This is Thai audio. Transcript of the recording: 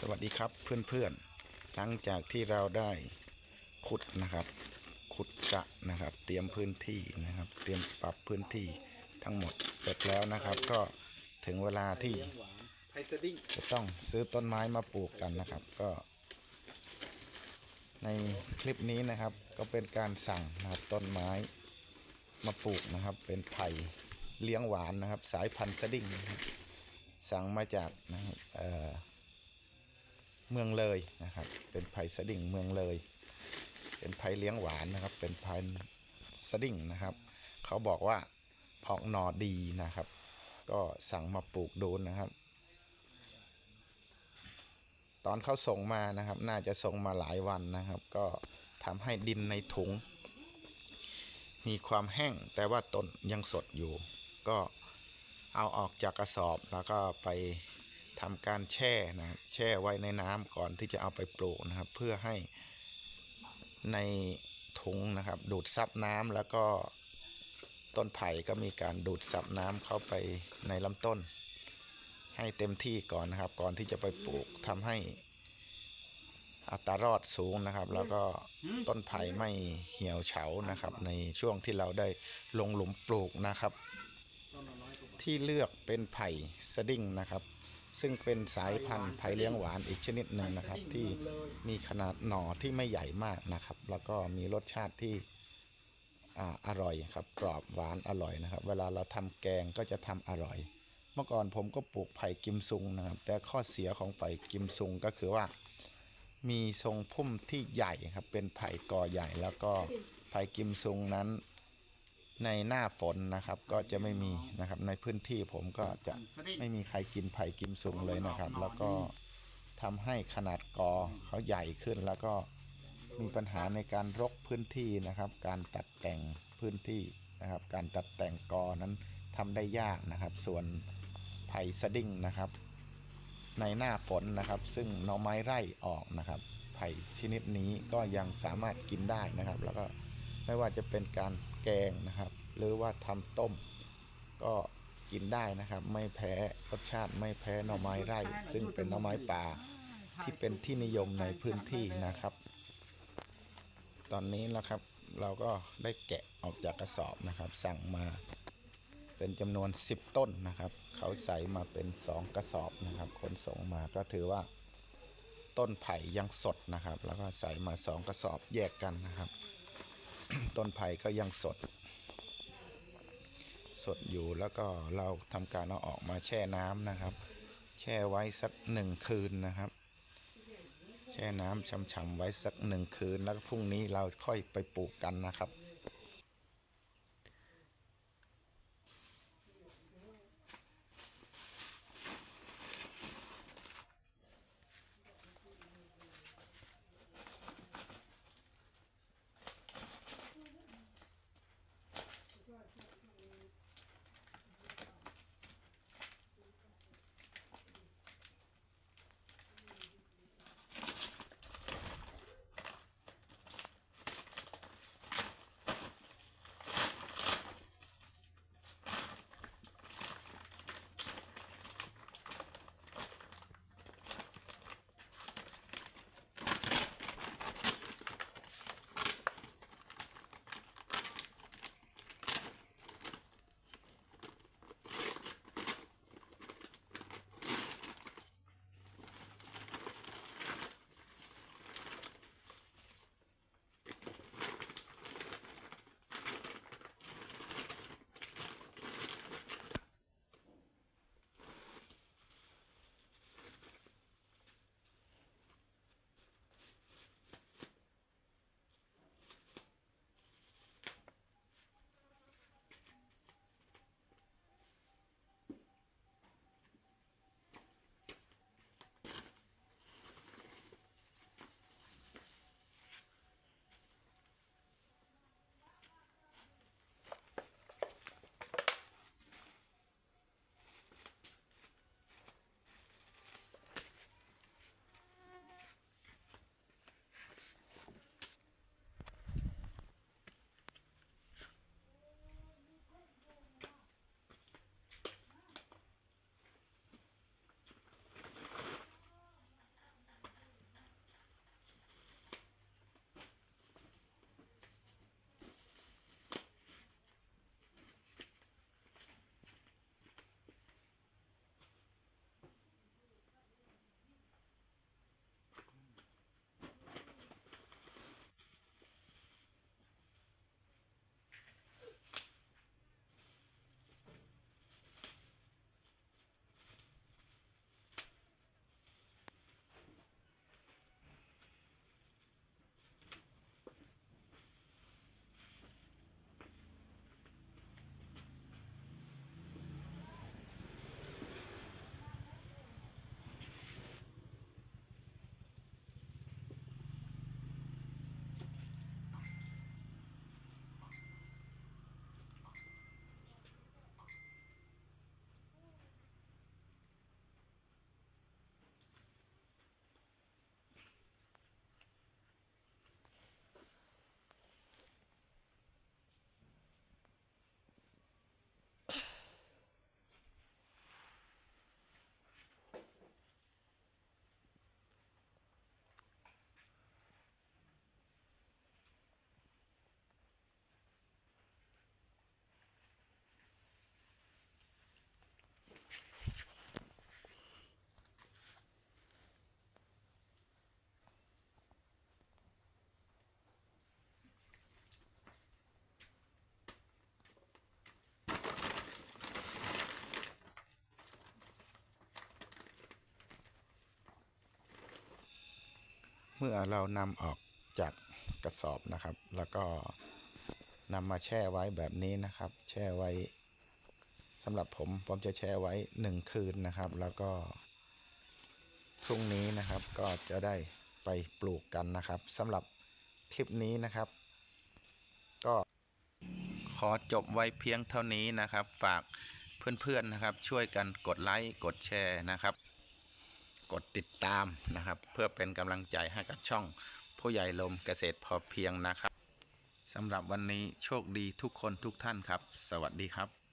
สวัสดีครับเพื่อนๆ หลังจากที่เราได้ขุดนะครับ ขุดสะนะครับ เตรียมพื้นที่นะครับ เตรียมปรับพื้นที่ทั้งหมดเสร็จแล้วนะครับ ก็ถึงเวลาที่จะต้องซื้อต้นไม้มาปลูกกันนะครับ ก็ ในคลิปนี้นะครับ ก็เป็นการสั่งนะครับต้นไม้มาปลูกนะครับ เป็นไผ่เลี้ยงหวานนะครับ สายพันธุ์สดิ้งสั่งมาจากนะครับ เมืองเลยนะครับ เป็นไผ่สดิ้งเมืองเลย เป็นไผ่เลี้ยงหวานนะครับ เป็นไผ่สดิ้งนะครับ เขาบอกว่าออกหนอดีนะครับ ก็สั่งมาปลูกดูนะครับ ตอนเขาส่งมานะครับ น่าจะส่งมาหลายวันนะครับ ก็ทำให้ดินในถุง มีความแห้งแต่ว่าต้นยังสดอยู่ ก็เอาออกจากกระสอบแล้วก็ไป ทำการแช่นะครับแช่ไว้ในน้ำก่อนที่จะเอาไปปลูกนะครับ เพื่อให้ในถุงนะครับ ดูดซับน้ำแล้วก็ต้นไผ่ก็มีการดูดซับน้ำเข้าไปในลำต้น ให้เต็มที่ก่อนนะครับ ก่อนที่จะไปปลูกทำให้อัตรารอดสูงนะครับ แล้วก็ต้นไผ่ไม่เหี่ยวเฉานะครับ ในช่วงที่เราได้ลงหลุมปลูกนะครับ ที่เลือกเป็นไผ่สดิ้งนะครับ ซึ่งเป็นสายพันธุ์ไผ่เลี้ยงหวานอีกชนิดหนึ่งนะครับ ที่มีขนาดหน่อที่ไม่ใหญ่มากนะครับ แล้วก็มีรสชาติที่ออร่อยครับกรอบหวานอร่อยนะครับ เวลาเราทำแกงก็จะทำอร่อย เมื่อก่อนผมก็ปลูกไผ่กิมซุงนะครับ แต่ข้อเสียของไผ่กิมซุงก็คือว่า มีทรงพุ่มที่ใหญ่ครับเป็นไผ่กอใหญ่แล้วก็ไผ่กิมซุงนั้น ในหน้าฝนนะครับก็จะไม่มีนะครับในพื้นที่ผมก็จะไม่มีใครกินไผ่กิมซุงเลยนะครับ แล้วก็ทำให้ขนาดกอเขาใหญ่ขึ้นแล้วก็มีปัญหาในการรกพื้นที่นะครับ การตัดแต่งพื้นที่นะครับ การตัดแต่งกอนั้นทำได้ยากนะครับ ส่วนไผ่สดิ้งนะครับ ในหน้าฝนนะครับ ซึ่งหน่อไม้ไร่ออกนะครับ ไผ่ชนิดนี้ก็ยังสามารถกินได้นะครับ แล้วก็ ไม่ว่าจะเป็นการแกงนะครับ หรือว่าทำต้ม ก็กินได้นะครับ ไม่แพ้รสชาติไม่แพ้หน่อไม้ไร่ ซึ่งเป็นหน่อไม้ป่าที่เป็นที่นิยมในพื้นที่นะครับ ตอนนี้นะครับเราก็ได้แกะออกจากกระสอบนะครับ สั่งมาเป็นจำนวน 10 ต้นนะครับ เขาใส่มาเป็น 2 กระสอบนะครับขนส่งมาก็ถือว่าต้นไผ่ยังสดนะครับ แล้วก็ใส่มา 2 กระสอบแยกกันนะครับ ต้นไผ่ก็ยังสด สดอยู่แล้วก็เราทำการเอาออกมาแช่น้ำนะครับ แช่ไว้สักหนึ่งคืนนะครับ แช่น้ำช่ำๆไว้สักหนึ่งคืนแล้วพรุ่งนี้เราค่อยไปปลูกกันนะครับ เมื่อเรานำออกจากกระสอบนะครับ แล้วก็นำมาแช่ไว้แบบนี้นะครับ แช่ไว้สำหรับผมผมจะแช่ไว้หนึ่งคืนนะครับ แล้วก็พรุ่งนี้นะครับก็จะได้ไปปลูกกันนะครับสำหรับคลิปนี้นะครับ ก็ขอจบไว้เพียงเท่านี้นะครับ ฝากเพื่อนๆนะครับ ช่วยกันกดไลค์กดแชร์นะครับ กดติดตามนะครับ เพื่อเป็นกำลังใจให้กับช่องผู้ใหญ่ลมเกษตรพอเพียงนะครับสำหรับวันนี้โชคดีทุกคนทุกท่านครับ สวัสดีครับ